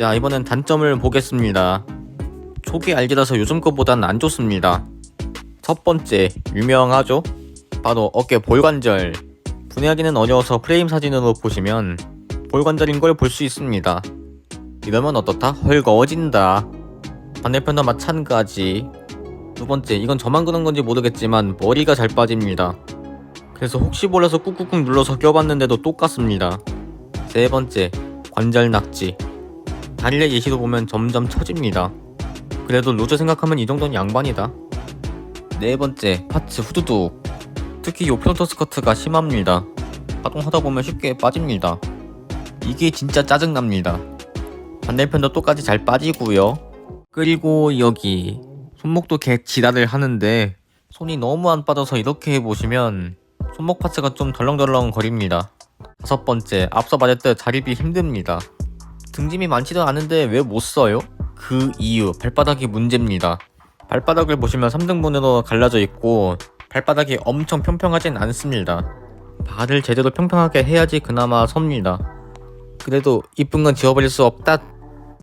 자 이번엔 단점을 보겠습니다. 초기 알기라서 요즘 거보단 안 좋습니다. 첫 번째 유명하죠? 바로 어깨 볼관절. 분해하기는 어려워서 프레임 사진으로 보시면 볼관절인 걸 볼 수 있습니다. 이러면 어떻다? 헐거워진다. 반대편도 마찬가지. 두 번째, 이건 저만 그런 건지 모르겠지만 머리가 잘 빠집니다. 그래서 혹시 몰라서 꾹꾹꾹 눌러서 껴봤는데도 똑같습니다. 세 번째, 관절 낙지. 다리의 예시로 보면 점점 처집니다. 그래도 루저 생각하면 이 정도는 양반이다. 네 번째, 파츠 후두둑. 특히 요 프론트 스커트가 심합니다. 가동하다 보면 쉽게 빠집니다. 이게 진짜 짜증납니다. 반대편도 똑같이 잘 빠지고요. 그리고 여기 손목도 개 지랄을 하는데 손이 너무 안 빠져서 이렇게 해보시면 손목 파츠가 좀 덜렁덜렁 거립니다. 다섯 번째, 앞서 말했듯 자립이 힘듭니다. 등짐이 많지도 않은데 왜 못 써요? 그 이유, 발바닥이 문제입니다. 발바닥을 보시면 3등분으로 갈라져 있고 발바닥이 엄청 평평하진 않습니다. 발을 제대로 평평하게 해야지 그나마 섭니다. 그래도 이쁜 건 지워버릴 수 없다